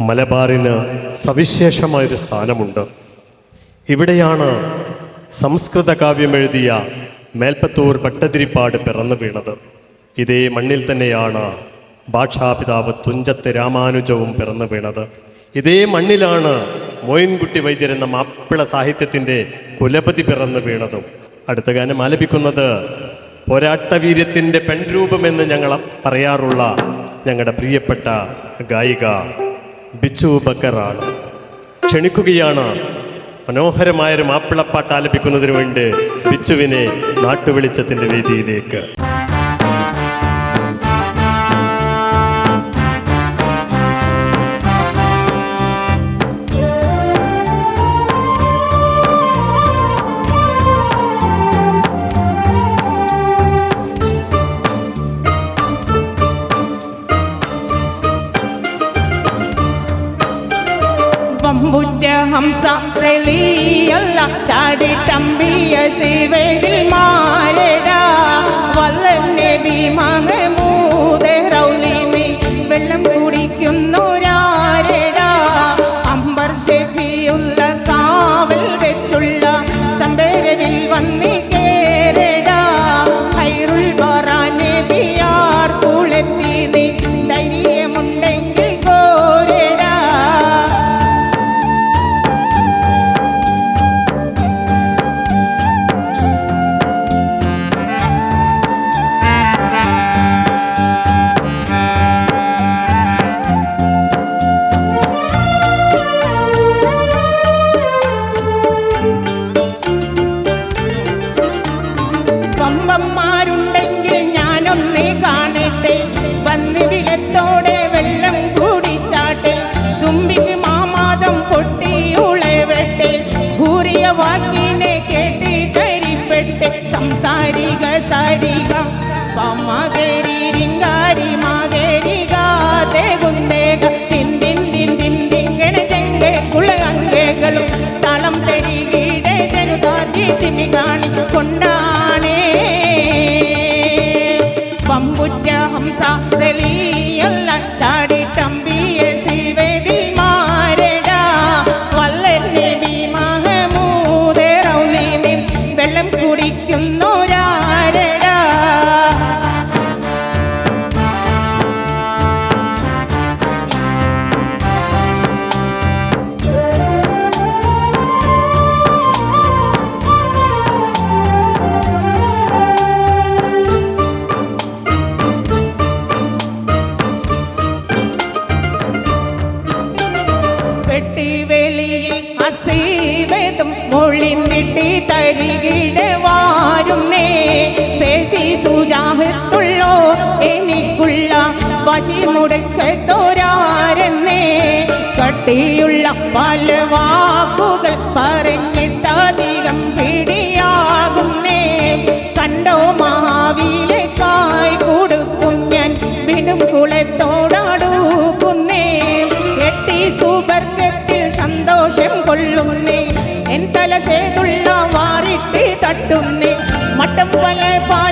മലബാറിന് സവിശേഷമായൊരു സ്ഥാനമുണ്ട്. ഇവിടെയാണ് സംസ്കൃത കാവ്യം എഴുതിയ മേൽപ്പത്തൂർ ഭട്ടതിരിപ്പാട് പിറന്നു വീണത്. ഇതേ മണ്ണിൽ തന്നെയാണ് ഭാഷാപിതാവ് തുഞ്ചത്ത് രാമാനുജവും പിറന്നു വീണത്. ഇതേ മണ്ണിലാണ് മോയിൻകുട്ടി വൈദ്യർ എന്ന മാപ്പിള സാഹിത്യത്തിന്റെ കുലപതി പിറന്നു വീണതും. അടുത്ത ഗാനം ആലപിക്കുന്നത് പോരാട്ടവീര്യത്തിന്റെ പെൺരൂപമെന്ന് ഞങ്ങൾ പറയാറുള്ള ഞങ്ങളുടെ പ്രിയപ്പെട്ട ഗായിക ബിച്ചു ബക്കറാണ് ക്ഷണിക്കുകയാണ്. മനോഹരമായൊരു മാപ്പിളപ്പാട്ട് ആലപിക്കുന്നതിന് വേണ്ടി ബിച്ചുവിനെ നാട്ടുവെളിച്ചത്തിന്റെ വേദിയിലേക്ക്. വമ്പുറ്റ ഹംസ റലിയല്ല ചാടി തമ്പിയ സിവതിൽ മാരട വല്ലന്നെ ഭീമഹമൂദ് കരിപ്പെട്ട് സംസാരിക സാരിക. പമ്മകരി രിങ്കാരി മാകരി ഗാതെ ഗുണ്ടേക തിൻ തീയുള്ള പല വാക്കുകൾ പറഞ്ഞിട്ടധികം പിടിയാകുന്നേ കണ്ടോ മഹാവിലേക്കായി കൊടുക്കും ഞാൻ വിനും കുളത്തോടടുക്കുന്നേ. എട്ടി സുവർഗത്തിൽ സന്തോഷം കൊള്ളുന്നേ. എൻ തലസേതുള്ള വാറിട്ട് തട്ടുന്നേ. മട്ടം പല പാ